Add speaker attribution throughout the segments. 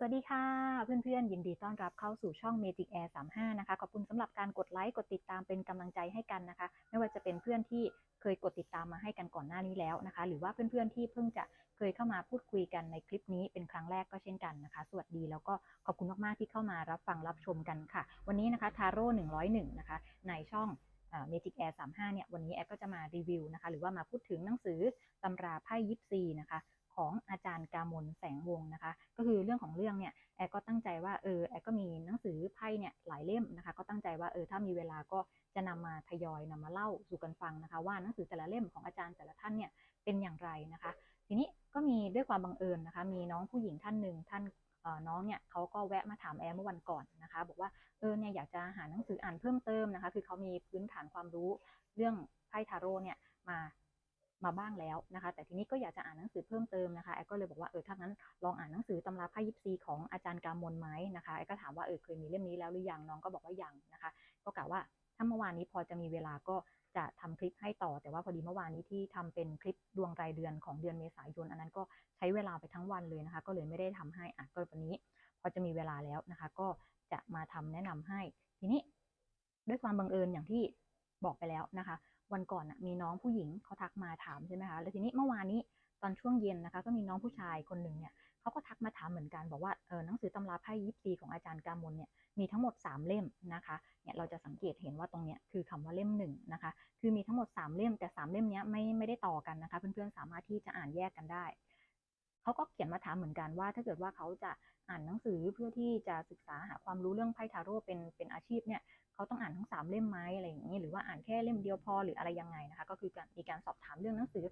Speaker 1: สวัสดีค่ะ เพื่อนๆ ยินดีต้อนรับเข้าสู่ช่อง Magic Air 35 นะคะ ขอบคุณสำหรับการกดไลค์ กดติดตามเป็นกำลังใจให้กันนะคะ ไม่ว่าจะเป็นเพื่อนที่เคยกดติดตามมาให้กันก่อนหน้านี้แล้วนะคะ หรือว่าเพื่อนๆ ที่เพิ่งจะเคยเข้ามาพูดคุยกันในคลิปนี้เป็นครั้งแรกก็เช่นกันนะคะ สวัสดีแล้วก็ขอบคุณมากๆ ที่เข้ามารับฟังรับชมกันค่ะ วันนี้นะคะทาโร่101 นะคะ ในช่องเมจิกแอร์35 เนี่ย วันนี้แอร์ก็จะมารีวิวนะคะ หรือว่ามาพูดถึงหนังสือตำราไพ่ยิปซีนะคะ ของอาจารย์กามลแสงวงศ์นะคะ ก็คือเรื่องของเรื่องเนี่ยแอร์ก็ตั้งใจว่าเออแอร์ก็มีหนังสือไพ่เนี่ยหลายเล่มนะคะ ก็ตั้งใจว่าเออถ้ามีเวลาก็จะนำมาทยอยนำมาเล่าสู่กันฟังนะคะ ว่าหนังสือแต่ละเล่มของอาจารย์แต่ละท่านเนี่ยเป็นอย่างไรนะคะ ทีนี้ก็มีด้วยความบังเอิญนะคะ มีน้องผู้หญิงท่านหนึ่งท่านน้องเนี่ยเขาก็แวะมาถามแอร์เมื่อวันก่อนนะคะ บอกว่าเออเนี่ยอยากจะหาหนังสืออ่านเพิ่มเติมนะคะ คือเขามีพื้นฐานความรู้เรื่องไพ่ทาโร่เนี่ยมา มาบ้างแล้วนะคะ แต่ทีนี้ก็อยากจะอ่านหนังสือเพิ่มเติมนะคะแอก็เลยบอกว่าเออถ้างั้นลองอ่านหนังสือตำราไพ่ยิปซีของอาจารย์กามลไหมนะคะแอก็ถามว่าเออเคยมีเล่มนี้แล้วหรือยังน้องก็บอกว่ายังนะคะ ก็กล่าวว่าถ้าเมื่อวานนี้พอจะมีเวลาก็จะทำคลิปให้ต่อ แต่ว่าพอดีเมื่อวานนี้ที่ทำเป็นคลิปดวงรายเดือนของเดือนเมษายนอันนั้นก็ใช้เวลาไปทั้งวันเลยนะคะ ก็เลยไม่ได้ทำให้อะก็วันนี้ พอจะมีเวลาแล้วนะคะ ก็จะมาทำแนะนำให้ ทีนี้ ด้วยความบังเอิญอย่างที่บอกไปแล้วนะคะ วันก่อนนะมีน้องผู้หญิงเขาทักมาถามใช่ไหมคะ แล้วทีนี้เมื่อวานนี้ตอนช่วงเย็นนะคะ ก็มีน้องผู้ชายคนหนึ่งเนี่ยเขาก็ทักมาถามเหมือนกัน บอกว่าเออหนังสือตำราไพ่ยิปซีของอาจารย์กามลเนี่ยมีทั้งหมด 3 เล่มนะคะเนี่ยเราจะสังเกตเห็นว่าตรงเนี้ยคือคำว่าเล่มหนึ่งนะคะคือมีทั้งหมด 3 เล่มแต่ 3 เล่มเนี้ยไม่ไม่ได้ต่อกันนะคะเพื่อนๆสามารถที่จะอ่านแยกกันได้เขาก็เขียนมาถามเหมือนกันว่า ถ้าเกิดว่าเขาจะอ่านหนังสือเพื่อที่จะศึกษาหาความรู้เรื่องไพ่ทาโร่เป็นเป็นอาชีพเนี่ย เขาต้องอ่านทั้งสามเล่มไหมอะไรอย่างนี้ หรือว่าอ่านแค่เล่มเดียวพอหรืออะไรยังไงนะคะ ก็คือการมีการสอบถามเรื่องหนังสือ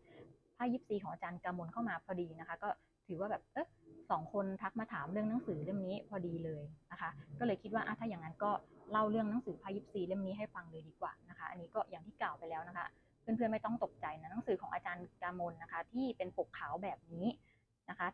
Speaker 1: ไพ่ยิปซีของอาจารย์กามลเข้ามาพอดีนะคะ ก็ถือว่าแบบเออสองคนทักมาถามเรื่องหนังสือเล่มนี้พอดีเลยนะคะ ก็เลยคิดว่าถ้าอย่างนั้นก็เล่าเรื่องหนังสือพ่ยิปซีเล่มนี้ให้ฟังเลยดีกว่านะคะ อันนี้ก็อย่างที่กล่าวไปแล้วนะคะ เพื่อนๆไม่ต้องตกใจนะหนังสือของอาจารย์กามลนะคะ ที่เป็นปกขาวแบบนี้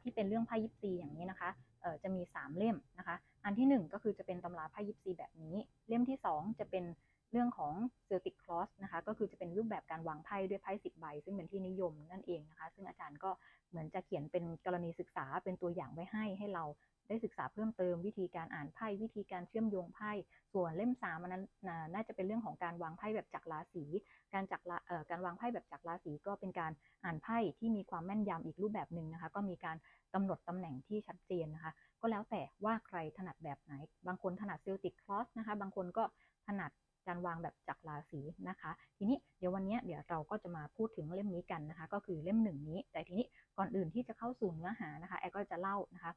Speaker 1: ที่เป็นเรื่องไพ่ยิปซีอย่างนี้นะคะเอ่อจะมี 3 เล่มนะคะ อันที่ 1 ก็คือจะเป็นตำราไพ่ยิปซีแบบนี้ เล่มที่ 2 จะเป็นเรื่องของเซลติกคลอสนะคะ ก็คือจะเป็นรูปแบบการวางไพ่ด้วยไพ่สิบใบ ซึ่งเป็นที่นิยมนั่นเองนะคะ ซึ่งอาจารย์ก็เหมือนจะเขียนเป็นกรณีศึกษาเป็นตัวอย่างไว้ให้ให้เรา ได้ศึกษาเพิ่มเติมวิธีการอ่านไพ่วิธีการเชื่อมโยงไพ่ส่วนเล่มสามนั้นน่าจะเป็นเรื่องของการวางไพ่แบบจักราศีการจักราการวางไพ่แบบจักราศีก็เป็นการอ่านไพ่ที่มีความแม่นยำอีกรูปแบบหนึ่งนะคะ ก็มีการกำหนดตำแหน่งที่ชัดเจนนะคะ ก็แล้วแต่ว่าใครถนัดแบบไหน บางคนถนัดเซลติกคลอสนะคะ บางคนก็ถนัดการวางแบบจักราศีนะคะ ทีนี้เดี๋ยววันนี้เดี๋ยวเราก็จะมาพูดถึงเล่มนี้กันนะคะ ก็คือเล่มหนึ่งนี้ แต่ทีนี้ก่อนอื่นที่จะเข้าสู่เนื้อหานะคะแอก็จะเล่านะคะ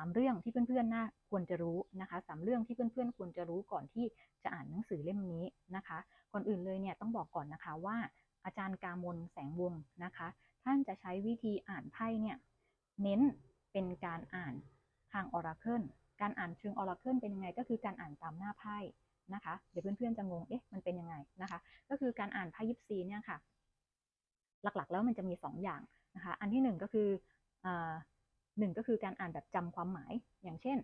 Speaker 1: สามเรื่องที่เพื่อนๆน่าควรจะรู้นะคะสามเรื่องที่เพื่อนๆ ควรจะรู้ก่อนที่จะอ่านหนังสือเล่มนี้นะคะ ก่อนอื่นเลยเนี่ยต้องบอกก่อนนะคะว่า อาจารย์กามลแสงวงนะคะ ท่านจะใช้วิธีอ่านไพ่เนี่ยเน้นเป็นการอ่านทางออราเคิลการอ่านเชิงออราเคิลเป็นยังไงก็คือการอ่านตามหน้าไพ่นะคะ เดี๋ยวเพื่อนๆจะงงเอ๊ะมันเป็นยังไงนะคะ ก็คือการอ่านไพ่ยิปซีเนี่ยค่ะ หลักๆแล้วมันจะมี 2 อย่างนะคะ อันที่ 1 ก็คือ หนึ่งก็คือการอ่านแบบจำความหมาย อย่างเช่น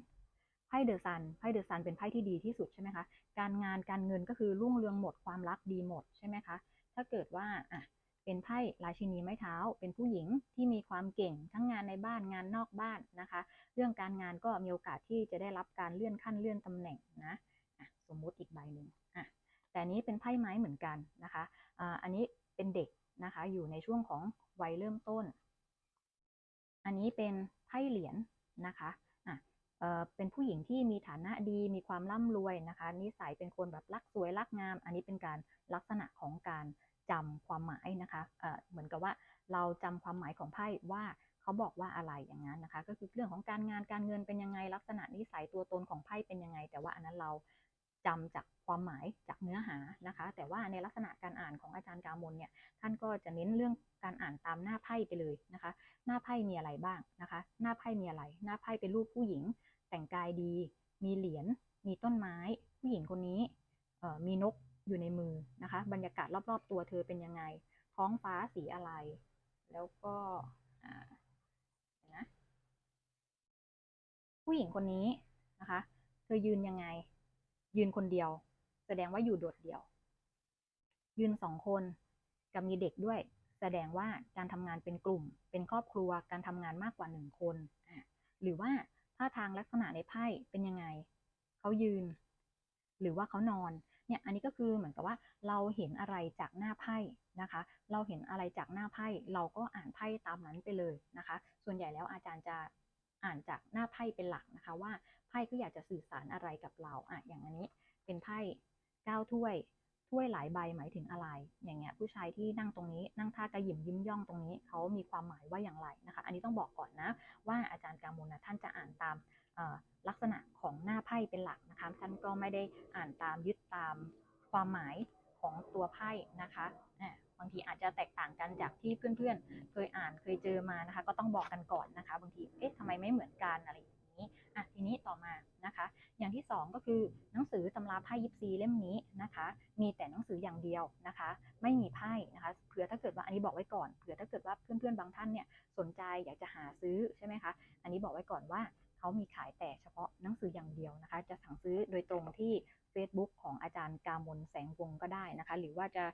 Speaker 1: ไพ่เดอะซัน ไพ่เดอะซันเป็นไพ่ที่ดีที่สุดใช่ไหมคะ การงานการเงินก็คือรุ่งเรืองหมดความรักดีหมดใช่ไหมคะ ถ้าเกิดว่าอะเป็นไพ่ราชินีไม้เท้า เป็นผู้หญิงที่มีความเก่งทั้งงานในบ้านงานนอกบ้านนะคะ เรื่องการงานก็มีโอกาสที่จะได้รับการเลื่อนขั้นเลื่อนตำแหน่งนะสมมุติอีกใบหนึ่งอะแต่นี้เป็นไพ่ไม้เหมือนกันนะคะ อันนี้เป็นเด็กนะคะ อยู่ในช่วงของวัยเริ่มต้น อันนี้เป็นไพ่เหรียญนนะคะอะเอ่อเป็นผู้หญิงที่มีฐานะดีมีความร่ำรวยนะคะนิสัยเป็นคนแบบรักสวยรักงาม อันนี้เป็นการลักษณะของการจำความหมายนะคะเอ่อเหมือนกับว่าเราจำความหมายของไพ่ว่าเขาบอกว่าอะไรอย่างนั้นนะคะ ก็คือเรื่องของการงานการเงินเป็นยังไงลักษณะนิสัยตัวตนของไพ่เป็นยังไง แต่ว่าอันนั้นเรา จำจากความหมายจากเนื้อหานะคะ แต่ว่าในลักษณะการอ่านของอาจารย์กามลเนี่ยท่านก็จะเน้นเรื่องการอ่านตามหน้าไพ่ไปเลยนะคะ หน้าไพ่มีอะไรบ้างนะคะ หน้าไพ่มีอะไร หน้าไพ่เป็นรูปผู้หญิง แต่งกายดี มีเหรียญมีต้นไม้ ผู้หญิงคนนี้มีนกอยู่ในมือนะคะ บรรยากาศรอบๆตัวเธอเป็นยังไง ท้องฟ้าสีอะไร แล้วก็นะผู้หญิงคนนี้นะคะ เธอยืนยังไง ยืนคนเดียว แสดงว่าอยู่โดดเดี่ยว ยืนสองคนกับมีเด็กด้วย แสดงว่าการทำงานเป็นกลุ่ม เป็นครอบครัวการทำงานมากกว่าหนึ่งคนหรือว่าถ้าทางลักษณะในไพ่เป็นยังไงเขายืน หรือว่าเขานอนเนี่ยอันนี้ก็คือเหมือนกับว่าเราเห็นอะไรจากหน้าไพ่นะคะ เราเห็นอะไรจากหน้าไพ่เราก็อ่านไพ่ตามนั้นไปเลยนะคะ ส่วนใหญ่แล้วอาจารย์จะอ่านจากหน้าไพ่เป็นหลักนะคะว่า พ่ก็อยากจะสื่อสารอะไรกับเราอะอย่างอันนี้เป็นไพ่เก้าถ้วย ถ้วยหลายใบหมายถึงอะไร อย่างเงี้ยผู้ชายที่นั่งตรงนี้ นั่งท่ากระหยิมยิ้มย่องตรงนี้เขามีความหมายว่าอย่างไรนะคะ อันนี้ต้องบอกก่อนนะ ว่าอาจารย์กามุลนะท่านจะอ่านตามลักษณะของหน้าไพ่เป็นหลักนะคะท่านก็ไม่ได้อ่านตามยึดตามความหมายของตัวไพ่นะคะบางทีอาจจะแตกต่างกันจากที่เพื่อนๆ เคยอ่านเคยเจอมานะคะ ก็ต้องบอกกันก่อนนะคะ บางทีเอ๊ะทำไมไม่เหมือนกันอะไร อะทีนี้ต่อมานะคะ อย่างที่ 2 ก็คือหนังสือตำราไพ่ยิปซีเล่มนี้นะคะ มีแต่หนังสืออย่างเดียวนะคะ ไม่มีไพ่นะคะเผื่อถ้าเกิดว่าอันนี้บอกไว้ก่อนเผื่อถ้าเกิดว่าเพื่อนๆบางท่านเนี่ยสนใจอยากจะหาซื้อใช่ไหมคะอันนี้บอกไว้ก่อนว่าเขามีขายแต่เฉพาะหนังสืออย่างเดียวนะคะ จะสั่งซื้อโดยตรงที่ Facebook ของอาจารย์กามลแสงวงก็ได้นะคะ หรือว่าจะ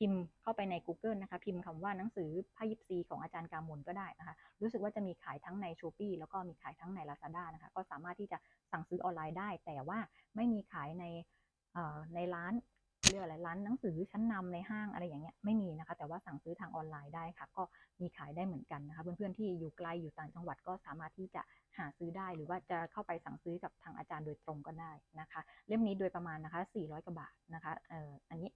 Speaker 1: พิมพ์เข้าไปใน Google นะคะ พิมพ์คำว่าหนังสือพายิปซีของอาจารย์กามลก็ได้นะคะ รู้สึกว่าจะมีขายทั้งใน s h ป e e แล้วก็มีขายทั้งใน Lazada นะคะ ก็สามารถที่จะสั่งซื้อออนไลน์ได้ แต่ว่าไม่มีขายในในร้านเรียกอะไรร้านหนังสือชั้นนำในห้างอะไรอย่างเงี้ยไม่มีนะคะ แต่ว่าสั่งซื้อทางออนไลน์ได้ค่ะ ก็มีขายได้เหมือนกันนะคะ เพื่อนๆที่อยู่ไกลอยู่ต่างจังหวัดก็สามารถที่จะหาซื้อได้ หรือว่าจะเข้าไปสั่งซื้อกับทางอาจารย์โดยตรงก็ได้นะคะ เล่มนี้โดยประมาณนะคะ 400กว่าบาทนะคะเอ่ออันนี้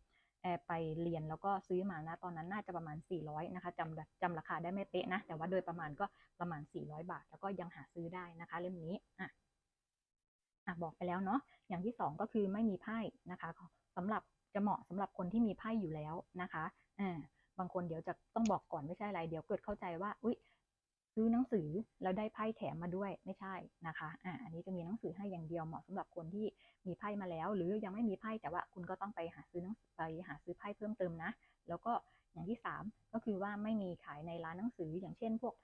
Speaker 1: แอร์ไปเรียนแล้วก็ซื้อมานะตอนนั้นน่าจะประมาณ 400 นะคะจำจำราคาได้ไม่เป๊ะนะ แต่ว่าโดยประมาณก็ประมาณ 400 บาท แล้วก็ยังหาซื้อได้นะคะเล่มนี้อะอะบอกไปแล้วเนาะอย่างที่ 2 ก็คือไม่มีไพ่นะคะสำหรับจะเหมาะสำหรับคนที่มีไพ่อยู่แล้วนะคะอ่าบางคนเดี๋ยวจะต้องบอกก่อนไม่ใช่อะไร เดี๋ยวเกิดเข้าใจว่า อุ้ย ซื้อหนังสือแล้วได้ไพ่แถมมาด้วยไม่ใช่นะคะอ่าอันนี้จะมีหนังสือให้อย่างเดียวเหมาะสำหรับคนที่มีไพ่มาแล้ว หรือยังไม่มีไพ่แต่ว่าคุณก็ต้องไปหาซื้อหนังไปหาซื้อไพ่เพิ่มเติมนะ แล้วก็อย่างที่ 3 ก็คือว่าไม่มีขายในร้านหนังสืออย่างเช่นพวก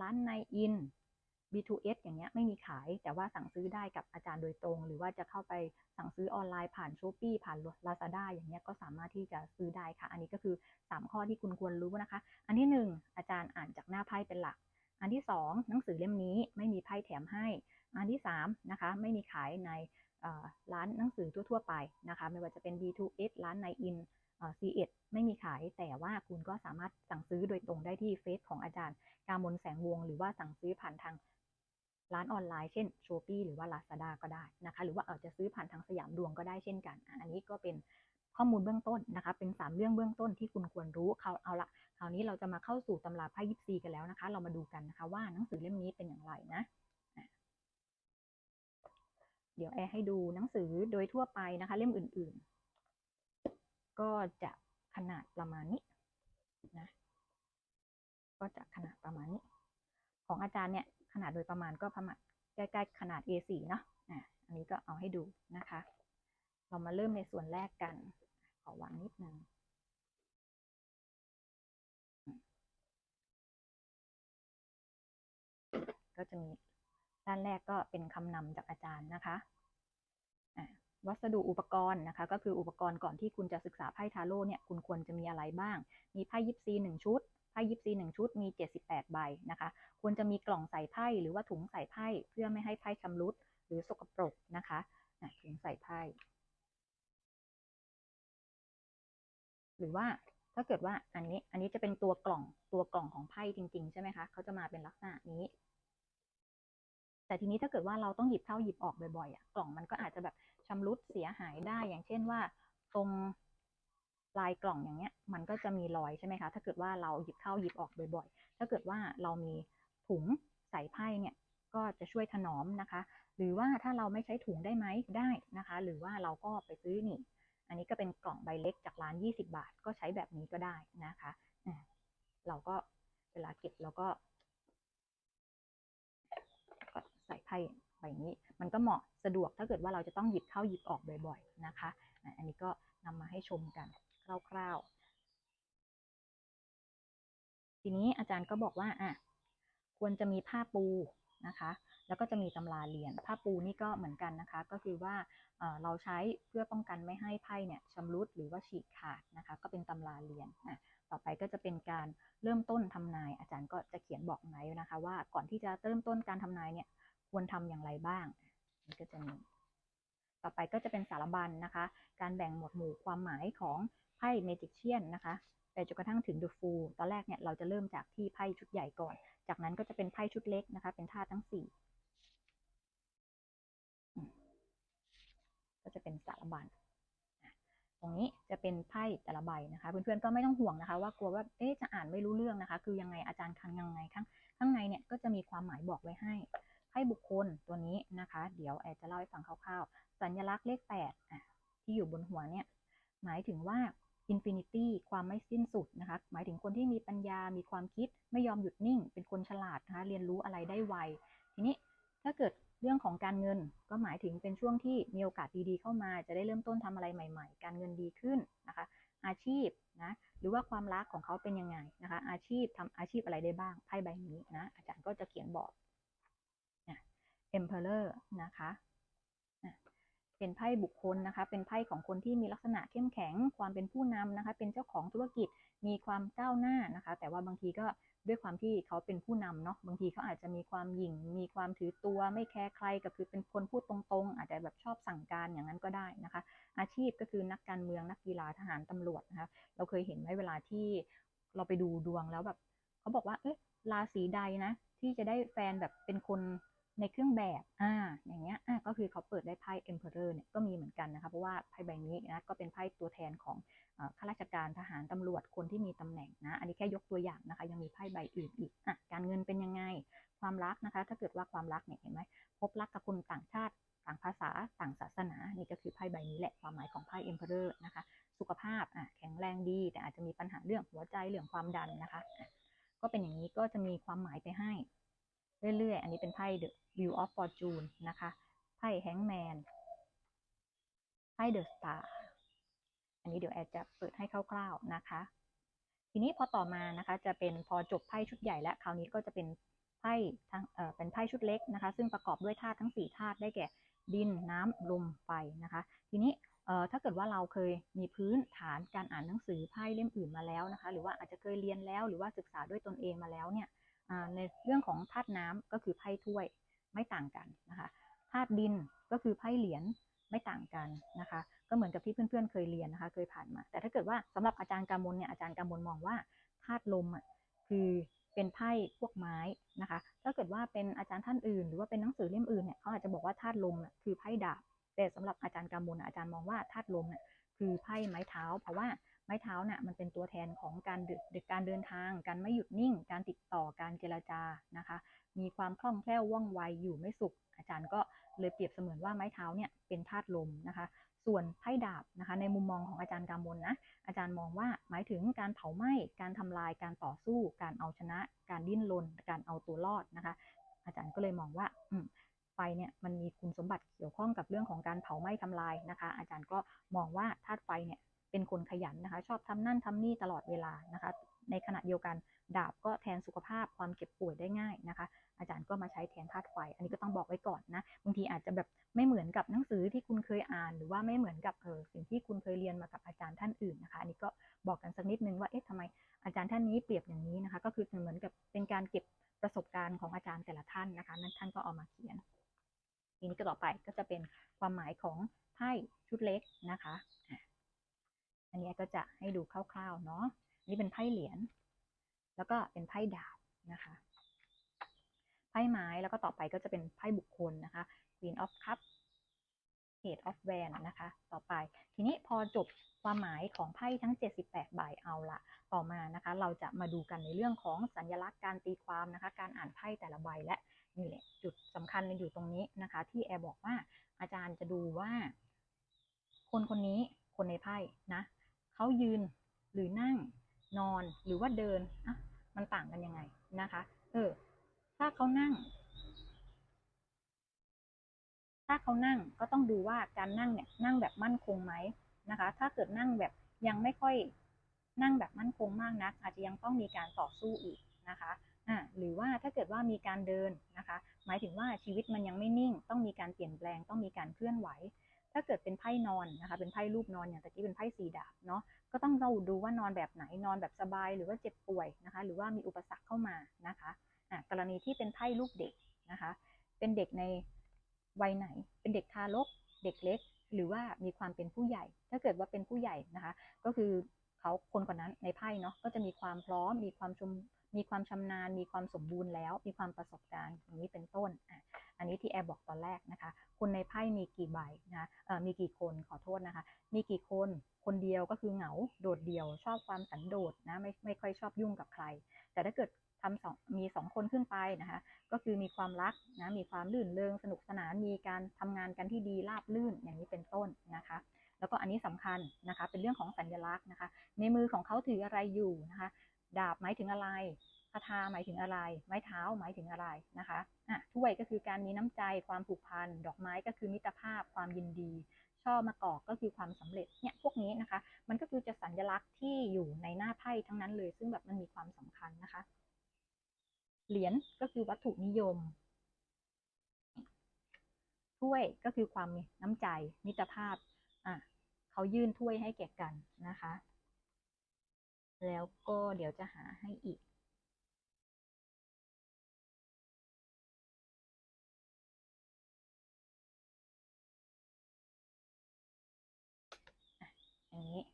Speaker 1: ร้านในอิน B2S อย่างเงี้ยไม่มีขายแต่ว่าสั่งซื้อได้กับอาจารย์โดยตรง หรือว่าจะเข้าไปสั่งซื้อออนไลน์ผ่าน s h อ p e e ผ่าน Lazada อย่างเงี้ยก็สามารถที่จะซื้อได้ค่ะ อันนี้ก็คือ 3 ข้อที่คุณควรรู้นะคะ อันที่ 1 อาจารย์อ่านจากหน้าไพ่เป็นหลัก อันที่ 2 หนังสือเล่มนี้ไม่มีไพ่แถมให้ อันที่3นะคะไม่มีขายในร้านหนังสือทั่ว ๆ ไปนะคะไม่ว่าจะเป็น B2S ร้านในอิน C1 ไม่มีขายแต่ว่าคุณก็สามารถสั่งซื้อโดยตรงได้ที่เฟซของอาจารย์ กามลแสงวง หรือว่าสั่งซื้อผ่านทางร้านออนไลน์เช่น s h ป p e e หรือว่า Lazada ก็ได้นะคะ หรือว่าอาจจะซื้อผ่านทางสยามดวงก็ได้เช่นกัน อันนี้ก็เป็นข้อมูลเบื้องต้นนะคะ เป็น 3 เรื่องเบื้องต้นที่คุณควรรู้เขาเอาละ คราวนี้เราจะมาเข้าสู่ตำราไพ่ยิปซีกันแล้วนะคะ เรามาดูกันนะคะว่าหนังสือเล่มนี้เป็นอย่างไรนะ เดี๋ยวแอร์ให้ดูหนังสือโดยทั่วไปนะคะ เล่มอื่นๆ ก็จะขนาดประมาณนี้นะ ก็จะขนาดประมาณนี้ ของอาจารย์เนี่ยขนาดโดยประมาณก็ประมาณใกล้ๆขนาด A4 เนาะอะอันนี้ก็เอาให้ดูนะคะ เรามาเริ่มในส่วนแรกกัน ขอวางนิดนึง ก็จะมีด้านแรกก็เป็นคำนำจากอาจารย์นะคะวัสดุอุปกรณ์นะคะ ก็คืออุปกรณ์ก่อนที่คุณจะศึกษาไพ่ทาโร่เนี่ยคุณควรจะมีอะไรบ้าง มีไพ่ยิปซีหนึ่งชุดไพ่ยิปซีหนึ่งชุดมี 78 ใบนะคะ ควรจะมีกล่องใส่ไพ่หรือว่าถุงใส่ไพ่เพื่อไม่ให้ไพ่ชำรุดหรือสกปรกนะคะถุงใส่ไพ่หรือว่าถ้าเกิดว่าอันนี้อันนี้จะเป็นตัวกล่องตัวกล่องของไพ่จริง ๆ ใช่ไหมคะเขาจะมาเป็นลักษณะนี้ แต่ทีนี้ถ้าเกิดว่าเราต้องหยิบเข้าหยิบออกบ่อยๆอะกล่องมันก็อาจจะแบบชำรุดเสียหายได้ อย่างเช่นว่า ตรงลายกล่องอย่างเงี้ย มันก็จะมีรอยใช่ไหมคะ ถ้าเกิดว่าเราหยิบเข้าหยิบออกบ่อยๆ ถ้าเกิดว่าเรามีถุงใส่ไพ่เนี่ย ก็จะช่วยถนอมนะคะ หรือว่าถ้าเราไม่ใช้ถุงได้ไหมได้นะคะ หรือว่าเราก็ไปซื้อนี่ อันนี้ก็เป็นกล่องใบเล็กจากร้าน 20 บาท ก็ใช้แบบนี้ก็ได้นะคะ เราก็เวลาเก็บเราก็ ใส่ไพ่ใบนี้ มันก็เหมาะสะดวกถ้าเกิดว่าเราจะต้องหยิบเข้าหยิบออกบ่อย ๆนะคะ อันนี้ก็นำมาให้ชมกันคร่าวๆ ทีนี้อาจารย์ก็บอกว่าอะควรจะมีผ้าปูนะคะ แล้วก็จะมีตำราเรียน ผ้าปูนี่ก็เหมือนกันนะคะ ก็คือว่าเราใช้เพื่อป้องกันไม่ให้ไพ่เนี่ยชำรุดหรือว่าฉีกขาดนะคะ ก็เป็นตำราเรียนอะต่อไปก็จะเป็นการเริ่มต้นทำนาย อาจารย์ก็จะเขียนบอกไว้นะคะ ว่าก่อนที่จะเริ่มต้นการทำนายเนี่ย ควรทำอย่างไรบ้างนี่ก็จะมีต่อไปก็จะเป็นสารบัญนะคะ การแบ่งหมวดหมู่ความหมายของไพ่เมจิกเชียนนะคะไปจนกระทั่งถึง The Fool ตอนแรกเนี่ยเราจะเริ่มจากที่ไพ่ชุดใหญ่ก่อน จากนั้นก็จะเป็นไพ่ชุดเล็กนะคะ เป็นธาตุทั้งสี่ก็จะเป็นสารบัญตรงนี้จะเป็นไพ่แต่ละใบนะคะ เพื่อนๆก็ไม่ต้องห่วงนะคะ ว่ากลัวว่าเอ๊ะจะอ่านไม่รู้เรื่องนะคะ คือยังไงอาจารย์คังยังไงข้างข้างในเนี่ยก็จะมีความหมายบอกไว้ให้ ไพ่บุคคลตัวนี้นะคะ เดี๋ยวแอดจะเล่าให้ฟังคร่าวๆ สัญลักษณ์เลขแปดอะที่อยู่บนหัวเนี่ยหมายถึงว่าอินฟินิตี้ความไม่สิ้นสุดนะคะ หมายถึงคนที่มีปัญญา มีความคิด ไม่ยอมหยุดนิ่ง เป็นคนฉลาดนะคะ เรียนรู้อะไรได้ไว ทีนี้ถ้าเกิดเรื่องของการเงินก็หมายถึงเป็นช่วงที่มีโอกาสดีๆเข้ามา จะได้เริ่มต้นทำอะไรใหม่ ๆ การเงินดีขึ้นนะคะ อาชีพนะ หรือว่าความรักของเขาเป็นยังไงนะคะ อาชีพทำอาชีพอะไรได้บ้าง ไพ่ใบนี้นะ อาจารย์ก็จะเขียนบอก Emperor นะคะเป็นไพ่บุคคลนะคะ เป็นไพ่ของคนที่มีลักษณะเข้มแข็ง ความเป็นผู้นำนะคะ เป็นเจ้าของธุรกิจ มีความก้าวหน้านะคะ แต่ว่าบางทีก็ด้วยความที่เขาเป็นผู้นำเนาะ บางทีเขาอาจจะมีความหยิ่ง มีความถือตัว ไม่แคร์ใคร ก็คือเป็นคนพูดตรงๆ อาจจะแบบชอบสั่งการอย่างนั้นก็ได้นะคะ อาชีพก็คือนักการเมือง นักกีฬา ทหารตำรวจนะคะ เราเคยเห็นไหมเวลาที่เราไปดูดวงแล้วแบบ เขาบอกว่า เอ๊ะ ราศีใดนะ ที่จะได้แฟนแบบเป็นคน ในเครื่องแบบอ่าอย่างเงี้ยอ่าก็คือเขาเปิดได้ไพ่ Emperor เนี่ยก็มีเหมือนกันนะคะ เพราะว่าไพ่ใบนี้นะก็เป็นไพ่ตัวแทนของข้าราชการทหารตำรวจคนที่มีตำแหน่งนะ อันนี้แค่ยกตัวอย่างนะคะ ยังมีไพ่ใบอื่นอีกอะการเงินเป็นยังไง ความรักนะคะ ถ้าเกิดว่าความรักเนี่ยเห็นไหมพบรักกับคนต่างชาติต่างภาษาต่างศาสนา นี่ก็คือไพ่ใบนี้แหละความหมายของไพ่ Emperor นะคะ สุขภาพอะแข็งแรงดี แต่อาจจะมีปัญหาเรื่องหัวใจเรื่องความดันนะคะ ก็เป็นอย่างนี้ก็จะมีความหมายไปให้ เรื่อยๆ อันนี้เป็นไพ่ The Wheel of Fortune นะคะ ไพ่ Hangman ไพ่ The Star อันนี้เดี๋ยวแอดจะเปิดให้คร่าวๆนะคะ ทีนี้พอต่อมานะคะจะเป็นพอจบไพ่ชุดใหญ่แล้วคราวนี้ก็จะเป็นไพ่ทั้งเอ่อเป็นไพ่ชุดเล็กนะคะ ซึ่งประกอบด้วยธาตุทั้ง4ธาตุได้แก่ดินน้ำลมไฟนะคะ ทีนี้เอ่อถ้าเกิดว่าเราเคยมีพื้นฐานการอ่านหนังสือไพ่เล่มอื่นมาแล้วนะคะ หรือว่าอาจจะเคยเรียนแล้วหรือว่าศึกษาด้วยตนเองมาแล้วเนี่ย ในเรื่องของธาตุน้ำก็คือไพ่ถ้วยไม่ต่างกันนะคะธาตุดินก็คือไพ่เหรียญไม่ต่างกันนะคะ ก็เหมือนกับที่เพื่อนๆเคยเรียนนะคะ เคยผ่านมา แต่ถ้าเกิดว่าสำหรับอาจารย์กามลเนี่ยอาจารย์กามลมองว่าธาตุลมอะคือเป็นไพ่พวกไม้นะคะ ถ้าเกิดว่าเป็นอาจารย์ท่านอื่น หรือว่าเป็นหนังสือเล่มอื่นเนี่ยเขาอาจจะบอกว่าธาตุลมน่ะคือไพ่ดาบ แต่สำหรับอาจารย์กามลอาจารย์มองว่าธาตุลมน่ะคือไพ่ไม้เท้า เพราะว่า ไม้เท้าน่ะมันเป็นตัวแทนของการเดินการเดินทาง การไม่หยุดนิ่ง การติดต่อการเจรจานะคะ มีความคล่องแคล่วว่องไวอยู่ไม่สุข อาจารย์ก็เลยเปรียบเสมือนว่าไม้เท้าเนี่ยเป็นธาตุลมนะคะ ส่วนไพ่ดาบนะคะ ในมุมมองของอาจารย์กามลนะอาจารย์มองว่าหมายถึงการเผาไหม้การทำลายการต่อสู้ การเอาชนะ การดิ้นรนการเอาตัวรอดนะคะ อาจารย์ก็เลยมองว่าอืไฟเนี่ยมันมีคุณสมบัติเกี่ยวข้องกับเรื่องของการเผาไหม้ทำลายนะคะ อาจารย์ก็มองว่าธาตุไฟเนี่ย เป็นคนขยันนะคะ ชอบทำนั่นทำนี่ตลอดเวลานะคะ ในขณะเดียวกันดาบก็แทนสุขภาพความเจ็บป่วยได้ง่ายนะคะ อาจารย์ก็มาใช้แทนธาตุไฟ อันนี้ก็ต้องบอกไว้ก่อนนะบางทีอาจจะแบบไม่เหมือนกับหนังสือที่คุณเคยอ่าน หรือว่าไม่เหมือนกับเออสิ่งที่คุณเคยเรียนมากับอาจารย์ท่านอื่นนะคะ อันนี้ก็บอกกันสักนิดนึงว่าเอ๊ะทำไมอาจารย์ท่านนี้เปรียบอย่างนี้นะคะ ก็คือเหมือนกับเป็นการเก็บประสบการณ์ของอาจารย์แต่ละท่านนะคะนั้นท่านก็เอามาเขียนทีนี้ก็ต่อไปก็จะเป็นความหมายของไพ่ชุดเล็กนะคะ อันนี้ก็จะให้ดูคร่าวๆเนาะนนี้เป็นไพ่เหรียญแล้วก็เป็นไพ่ดาบนะคะ ไพ่ไม้แล้วก็ต่อไปก็จะเป็นไพ่บุคคลนะคะ Queen of Cup Page of Wand นะคะ ต่อไป ทีนี้พอจบความหมายของไพ่ทั้ง 78 ใบเอาละต่อมานะคะ เราจะมาดูกันในเรื่องของสัญลักษณ์การตีความนะคะ การอ่านไพ่แต่ละใบและนี่แหละจุดสำคัญมันอยู่ตรงนี้นะคะ ที่แอร์บอกว่าอาจารย์จะดูว่า คนคนนี้คนในไพ่นะ เขายืนหรือนั่งนอนหรือว่าเดินอะมันต่างกันยังไงนะคะ เออ ถ้าเขานั่ง ถ้าเขานั่งก็ต้องดูว่าการนั่งเนี่ยนั่งแบบมั่นคงไหมนะคะ ถ้าเกิดนั่งแบบยังไม่ค่อยนั่งแบบมั่นคงมากนัก อาจจะยังต้องมีการต่อสู้อีกนะคะอ่าหรือว่าถ้าเกิดว่ามีการเดินนะคะ หมายถึงว่าชีวิตมันยังไม่นิ่ง ต้องมีการเปลี่ยนแปลง ต้องมีการเคลื่อนไหว ถ้าเกิดเป็นไพ่นอนนะคะ เป็นไพ่รูปนอนอย่างตะกี้เป็นไพ่สีดาบเนาะก็ต้องเราดูว่านอนแบบไหนนอนแบบสบายหรือว่าเจ็บป่วยนะคะ หรือว่ามีอุปสรรคเข้ามานะคะอะกรณีที่เป็นไพ่ลูกเด็กนะคะ เป็นเด็กในวัยไหน เป็นเด็กทารกเด็กเล็ก หรือว่ามีความเป็นผู้ใหญ่ ถ้าเกิดว่าเป็นผู้ใหญ่นะคะ ก็คือเขาคนคนนั้นในไพ่เนาะก็จะมีความพร้อมมีความชมมีความชำนาญ มีความสมบูรณ์แล้ว มีความประสบการณ์อย่างนี้เป็นต้น อันนี้ที่แอร์บอกตอนแรกนะคะ คนในไพ่มีกี่ใบนะเอ่อมีกี่คนขอโทษนะคะ มีกี่คนคนเดียวก็คือเหงาโดดเดี่ยว ชอบความสันโดษนะไม่ไม่ค่อยชอบยุ่งกับใคร แต่ถ้าเกิดทำสองมีสองคนขึ้นไปนะคะ ก็คือมีความรักนะมีความลื่นเริงสนุกสนานมีการทำงานกันที่ดีราบลื่นอย่างนี้เป็นต้นนะคะแล้วก็อันนี้สำคัญนะคะ เป็นเรื่องของสัญลักษณ์นะคะ ในมือของเขาถืออะไรอยู่นะคะ ดาบหมายถึงอะไร คาถาหมายถึงอะไร ไม้เท้าหมายถึงอะไรนะคะอะถ้วยก็คือการมีน้ำใจความผูกพัน ดอกไม้ก็คือมิตรภาพความยินดี ช่อมะกอกก็คือความสำเร็จเนี่ยพวกนี้นะคะ มันก็คือจะสัญลักษณ์ที่อยู่ในหน้าไพ่ทั้งนั้นเลย ซึ่งแบบมันมีความสำคัญนะคะ เหรียญก็คือวัตถุนิยมถ้วยก็คือความน้ำใจมิตรภาพอะเขายื่นถ้วยให้แก่กันนะคะ แล้วก็เดี๋ยวจะหาให้อีก อย่างนี้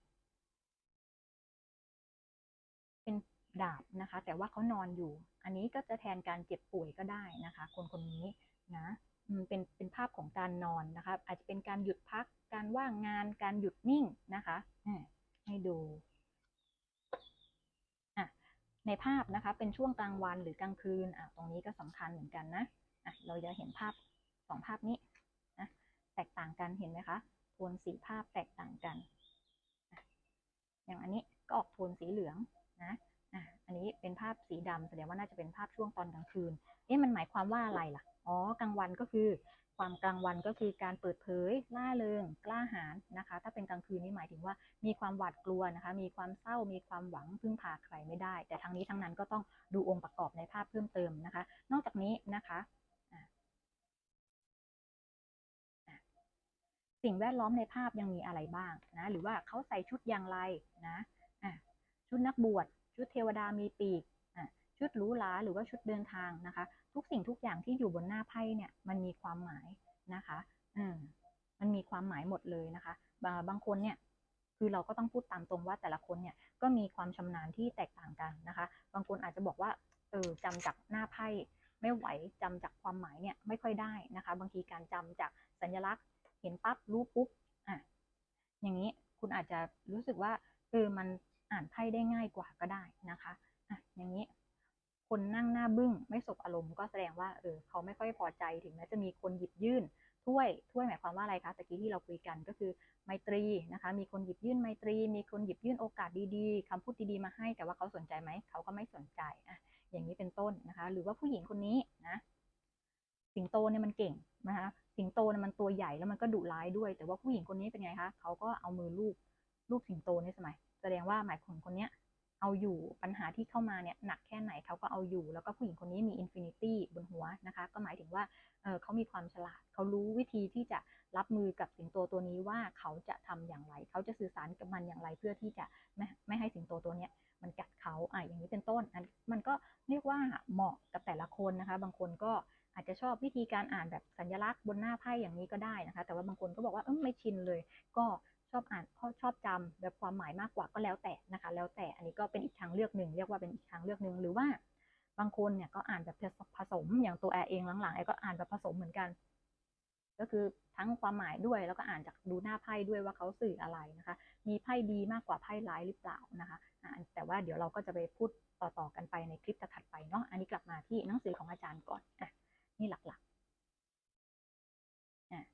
Speaker 1: เป็นดาบนะคะ แต่ว่าเขานอนอยู่ อันนี้ก็จะแทนการเจ็บป่วยก็ได้นะคะ คนคนนี้นะเป็นเป็นภาพของการนอนนะคะ อาจจะเป็นการหยุดพัก การว่างงาน การหยุดนิ่งนะคะอ่าให้ดูอะในภาพนะคะเป็นช่วงกลางวันหรือกลางคืนอะตรงนี้ก็สำคัญเหมือนกันนะอะเราจะเห็นภาพสองภาพนี้นะแตกต่างกันเห็นไหมคะโทนสีภาพแตกต่างกัน อย่างอันนี้ก็ออกโทนสีเหลืองนะอันนี้เป็นภาพสีดำแสดงว่าน่าจะเป็นภาพช่วงตอนกลางคืนเอ๊ะมันหมายความว่าอะไรล่ะอ๋อกลางวันก็คือ ความกลางวันก็คือการเปิดเผยล่าเริงกล้าหาญนะคะ ถ้าเป็นกลางคืนนี่หมายถึงว่ามีความหวาดกลัวนะคะ มีความเศร้ามีความหวังพึ่งพาใครไม่ได้ แต่ทั้งนี้ทั้งนั้นก็ต้องดูองค์ประกอบในภาพเพิ่มเติมนะคะ นอกจากนี้นะคะ สิ่งแวดล้อมในภาพยังมีอะไรบ้างนะ หรือว่าเขาใส่ชุดอย่างไรนะอะชุดนักบวช ชุดเทวดามีปีกอะชุดหรูหราหรือว่าชุดเดินทางนะคะ ทุกสิ่งทุกอย่างที่อยู่บนหน้าไพ่เนี่ยมันมีความหมายนะคะอืมมันมีความหมายหมดเลยนะคะ บางบางคนเนี่ยคือเราก็ต้องพูดตามตรงว่าแต่ละคนเนี่ยก็มีความชำนาญที่แตกต่างกันนะคะ บางคนอาจจะบอกว่าเออจำจากหน้าไพ่ไม่ไหวจำจากความหมายเนี่ยไม่ค่อยได้นะคะ บางทีการจำจากสัญลักษณ์ เห็นปั๊บรู้ปุ๊บอะอย่างนี้คุณอาจจะรู้สึกว่าเออมันอ่านไพ่ได้ง่ายกว่าก็ได้นะคะอะอย่างนี้คนนั่งหน้าบึ้งไม่สบอารมณ์ก็แสดงว่าเออเขาไม่ค่อยพอใจถึงแม้จะมีคนหยิบยื่นถ้วยถ้วยหมายความว่าอะไรคะตะกี้ที่เราคุยกันก็คือไมตรีนะคะ มีคนหยิบยื่นไมตรี มีคนหยิบยื่นโอกาสดีๆคำพูดดีๆมาให้ แต่ว่าเขาสนใจไหมเขาก็ไม่สนใจอะอย่างนี้เป็นต้นนะคะ หรือว่าผู้หญิงคนนี้นะสิงโตเนี่ยมันเก่งนะคะ สิงโตเนี่ยมันตัวใหญ่แล้วมันก็ดุร้ายด้วย แต่ว่าผู้หญิงคนนี้เป็นไงคะเขาก็เอามือลูบลูบสิงโตในสมัย แสดงว่าหมายคนคนเนี้ยเอาอยู่ปัญหาที่เข้ามาเนี่ยหนักแค่ไหนเขาก็เอาอยู่ แล้วก็ผู้หญิงคนนี้มีอินฟินิตี้บนหัวนะคะ ก็หมายถึงว่าเออเขามีความฉลาด เขารู้วิธีที่จะรับมือกับสิงโตตัวนี้ว่าเขาจะทำอย่างไร เขาจะสื่อสารกับมันอย่างไรเพื่อที่จะไม่ไม่ให้สิงโตตัวเนี้ยมันกัดเขาอะอย่างนี้เป็นต้นอันมันก็เรียกว่าเหมาะกับแต่ละคนนะคะ บางคนก็ อาจจะชอบวิธีการอ่านแบบสัญลักษณ์บนหน้าไพ่อย่างนี้ก็ได้นะคะ แต่ว่าบางคนก็บอกว่าเออไม่ชินเลย ก็ชอบอ่านชอบจำแบบความหมายมากกว่าก็แล้วแต่นะคะ แล้วแต่อันนี้ก็เป็นอีกทางเลือกหนึ่งเรียกว่าเป็นอีกทางเลือกหนึ่งหรือว่าบางคนเนี่ยก็อ่านแบบผสมอย่างตัวแอร์เองหลังๆแอร์ก็อ่านแบบผสมเหมือนกัน ก็คือทั้งความหมายด้วยแล้วก็อ่านจากดูหน้าไพ่ด้วยว่าเขาสื่ออะไรนะคะ มีไพ่ดีมากกว่าไพ่ร้ายหรือเปล่านะคะแต่ว่าเดี๋ยวเราก็จะไปพูดต่อๆกันไปในคลิปถัดไปเนาะอันนี้กลับมาที่หนังสือของอาจารย์ก่อนอะ นี่หลักๆอะ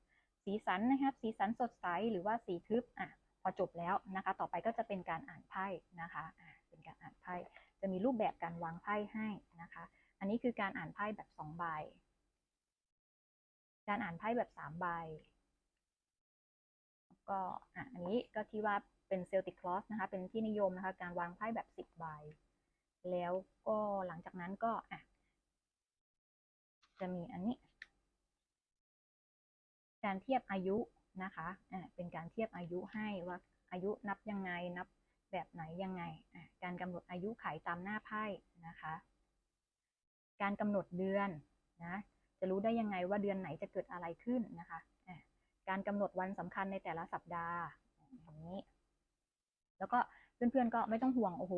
Speaker 1: สีสันนะครับ สีสันสดใสหรือว่าสีทึบอะพอจบแล้วนะคะ ต่อไปก็จะเป็นการอ่านไพ่นะคะอะเป็นการอ่านไพ่จะมีรูปแบบการวางไพ่ให้นะคะ อันนี้คือการอ่านไพ่แบบสองใบ การอ่านไพ่แบบสามใบก็อะอันนี้ก็ที่ว่าเป็นเซลติคลอสนะคะ เป็นที่นิยมนะคะ การวางไพ่แบบสิบใบ แล้วก็หลังจากนั้นก็อะ จะมีอันนี้ การเทียบอายุนะคะอะเป็นการเทียบอายุให้ว่าอายุนับยังไงนับแบบไหนยังไงอะการกำหนดอายุไขตามหน้าไพ่นะคะ การกำหนดเดือนนะจะรู้ได้ยังไงว่าเดือนไหนจะเกิดอะไรขึ้นนะคะอะการกำหนดวันสำคัญในแต่ละสัปดาห์อย่างนี้ แล้วก็เพื่อนๆก็ไม่ต้องห่วงโอ้โห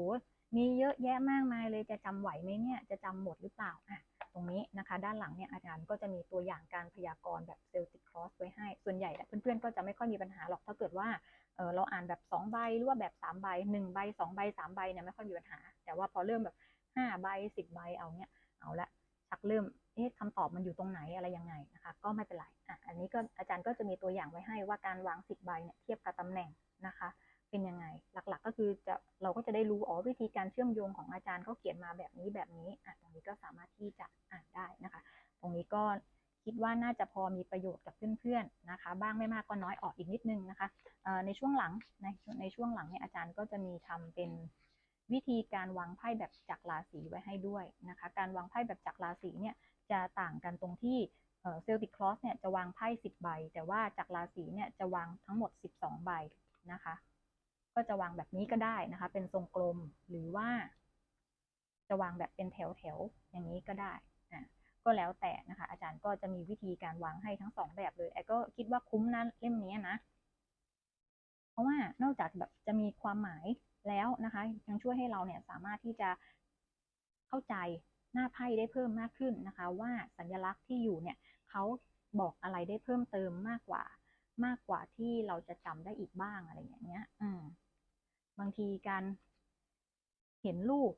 Speaker 1: มีเยอะแยะมากมายเลยจะจำไหวไหมเนี่ยจะจำหมดหรือเปล่าอะ ตรงนี้นะคะ ด้านหลังเนี่ยอาจารย์ก็จะมีตัวอย่างการพยากรณ์แบบเซลติครอสไว้ให้ ส่วนใหญ่เพื่อนๆก็จะไม่ค่อยมีปัญหาหรอกถ้าเกิดว่าเออเราอ่านแบบ2ใบหรือว่าแบบ3ใบ1ใบ2ใบ3ใบเนี่ยไม่ค่อยมีปัญหา แต่ว่าพอเริ่มแบบ5ใบ10ใบเอาเนี่ยเอาละชักเริ่มเอ๊ะคำตอบมันอยู่ตรงไหนอะไรยังไงนะคะ ก็ไม่เป็นไรอะอันนี้ก็อาจารย์ก็จะมีตัวอย่างไว้ให้ว่าการวาง10ใบเนี่ยเทียบกับตำแหน่งนะคะ เป็นยังไง หลักๆ ก็คือจะเราก็จะได้รู้อ๋อวิธีการเชื่อมโยงของอาจารย์เขาเขียนมาแบบนี้แบบนี้อะตรงนี้ก็สามารถที่จะอ่านได้นะคะ ตรงนี้ก็คิดว่าน่าจะพอมีประโยชน์กับเพื่อนๆนะคะ บ้างไม่มากก็น้อยออกอีกนิดนึงนะคะในช่วงหลังในในช่วงหลังเนี่ยอาจารย์ก็จะมีทำเป็นวิธีการวางไพ่แบบจักราศีไว้ให้ด้วยนะคะ การวางไพ่แบบจักราศีเนี่ยจะต่างกันตรงที่เซลติคลอสเนี่ยจะวางไพ่10 ใบ แต่ว่าจักราศีเนี่ยจะวางทั้งหมด 12 ใบนะคะ ก็จะวางแบบนี้ก็ได้นะคะ เป็นทรงกลมหรือว่า จะวางแบบเป็นแถวๆอย่างนี้ก็ได้อะก็แล้วแต่นะคะ อาจารย์ก็จะมีวิธีการวางให้ทั้งสองแบบเลยไอ้ก็คิดว่าคุ้มนะเล่มนี้นะ เพราะว่านอกจากแบบจะมีความหมายแล้วนะคะ ยังช่วยให้เราเนี่ยสามารถที่จะเข้าใจหน้าไพ่ได้เพิ่มมากขึ้นนะคะ ว่าสัญลักษณ์ที่อยู่เนี่ยเขาบอกอะไรได้เพิ่มเติมมากกว่ามากกว่าที่เราจะจำได้อีกบ้างอะไรอย่างเงี้ย อืม บางทีการเห็นรูป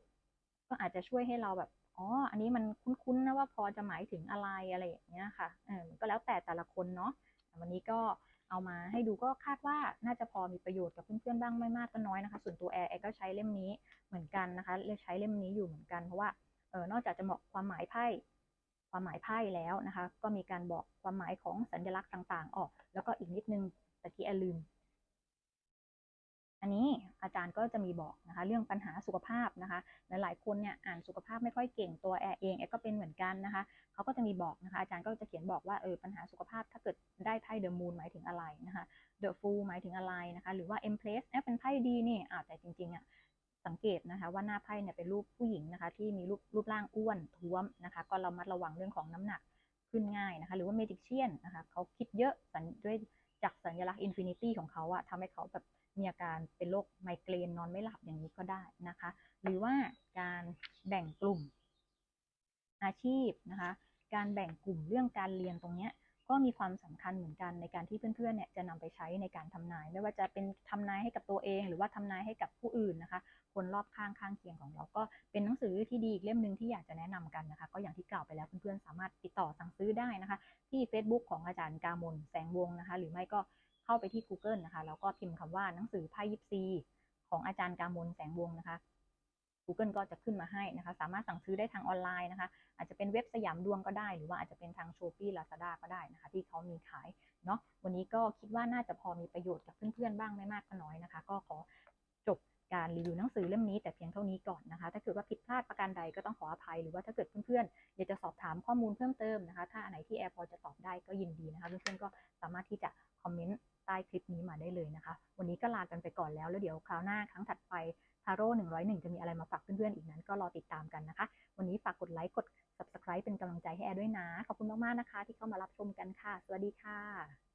Speaker 1: ก็อาจจะช่วยให้เราแบบอ๋อ อันนี้มันคุ้นๆนะว่าพอจะหมายถึงอะไรอะไรอย่างเงี้ยค่ะเออก็แล้วแต่แต่ละคนเนาะวันนี้ก็เอามาให้ดูก็คาดว่าน่าจะพอมีประโยชน์กับเพื่อนๆบ้างไม่มากก็น้อยนะคะ ส่วนตัวแอร์แอร์ก็ใช้เล่มนี้เหมือนกันนะคะเลยใช้เล่มนี้อยู่เหมือนกันเพราะว่าเออนอกจากจะบอกความหมายไพ่ความหมายไพ่แล้วนะคะ ก็มีการบอกความหมายของสัญลักษณ์ต่าง ๆ ออก แล้วก็อีกนิดนึงตะกี้แอร์ลืม อันนี้อาจารย์ก็จะมีบอกนะคะเรื่องปัญหาสุขภาพนะคะหลายๆคนเนี่ยอ่านสุขภาพไม่ค่อยเก่งตัวแอร์เองแอร์ก็เป็นเหมือนกันนะคะเขาก็จะมีบอกนะคะอาจารย์ก็จะเขียนบอกว่าเออปัญหาสุขภาพถ้าเกิดได้ไพ่เดอะมูนหมายถึงอะไรนะคะเดอะฟูลหมายถึงอะไรนะคะหรือว่าเอ็มเพลสเอ๊ะเป็นไพ่ดีนี่อ่าแต่จริงๆอะสังเกตนะคะว่าหน้าไพ่เนี่ยเป็นรูปผู้หญิงนะคะที่มีรูปรูปร่างอ้วนท้วมนะคะก็เรามัดระวังเรื่องของน้ำหนักขึ้นง่ายนะคะหรือว่าเมจิกเชียนนะคะเขาคิดเยอะสัญด้วยจากสัญลักษณ์อินฟินิตี้ของเขาอะทำให้เขาแบบ มีอาการเป็นโรคไมเกรนนอนไม่หลับอย่างนี้ก็ได้นะคะ หรือว่าการแบ่งกลุ่มอาชีพนะคะ การแบ่งกลุ่มเรื่องการเรียนตรงนี้ก็มีความสำคัญเหมือนกันในการที่เพื่อนๆเนี่ยจะนำไปใช้ในการทำนาย ไม่ว่าจะเป็นทำนายให้กับตัวเอง หรือว่าทำนายให้กับผู้อื่นนะคะ คนรอบข้างข้างเคียงของเราก็เป็นหนังสือที่ดีอีกเล่มหนึ่งที่อยากจะแนะนำกันนะคะ ก็อย่างที่กล่าวไปแล้วเพื่อนๆสามารถติดต่อสั่งซื้อได้นะคะ ที่ Facebook ของอาจารย์กามลแสงวงนะคะ หรือไม่ก็ เข้าไปที่ Google นะคะ แล้วก็พิมพ์คำว่าหนังสือไพ่ยิปซีของอาจารย์กามลแสงวงนะคะ Google ก็จะขึ้นมาให้นะคะ สามารถสั่งซื้อได้ทางออนไลน์นะคะ อาจจะเป็นเว็บสยามดวงก็ได้ หรือว่าอาจจะเป็นทาง s h ป p e e Lazada ก็ได้นะคะ ที่เขามีขายเนาะ วันนี้ก็คิดว่าน่าจะพอมีประโยชน์กับเพื่อนๆบ้างไม่มากก็น้อยนะคะ ก็ขอจบการรีวิวหนังสือเล่มนี้แต่เพียงเท่านี้ก่อนนะคะ ถ้าเกิดว่าผิดพลาดประการใดก็ต้องขออภัย หรือว่าถ้าเกิดเพื่อนๆอยากจะสอบถามข้อมูลเพิ่มเติมนะคะ ถ้าอันไหนที่แอร์พอจะตอบได้ก็ยินดีนะคะ เพื่อนๆก็สามารถที่จะคอมเมนต์ ใต้คลิปนี้มาได้เลยนะคะ วันนี้ก็ลากันไปก่อนแล้ว แล้วเดี๋ยวคราวหน้าครั้งถัดไปทาโร่101 จะมีอะไรมาฝากเพื่อนๆอีกนั้น ก็รอติดตามกันนะคะ วันนี้ฝากกดไลค์กด subscribe เป็นกำลังใจให้แอร์ด้วยนะ ขอบคุณมากๆนะคะ ที่เข้ามารับชมกันค่ะ สวัสดีค่ะ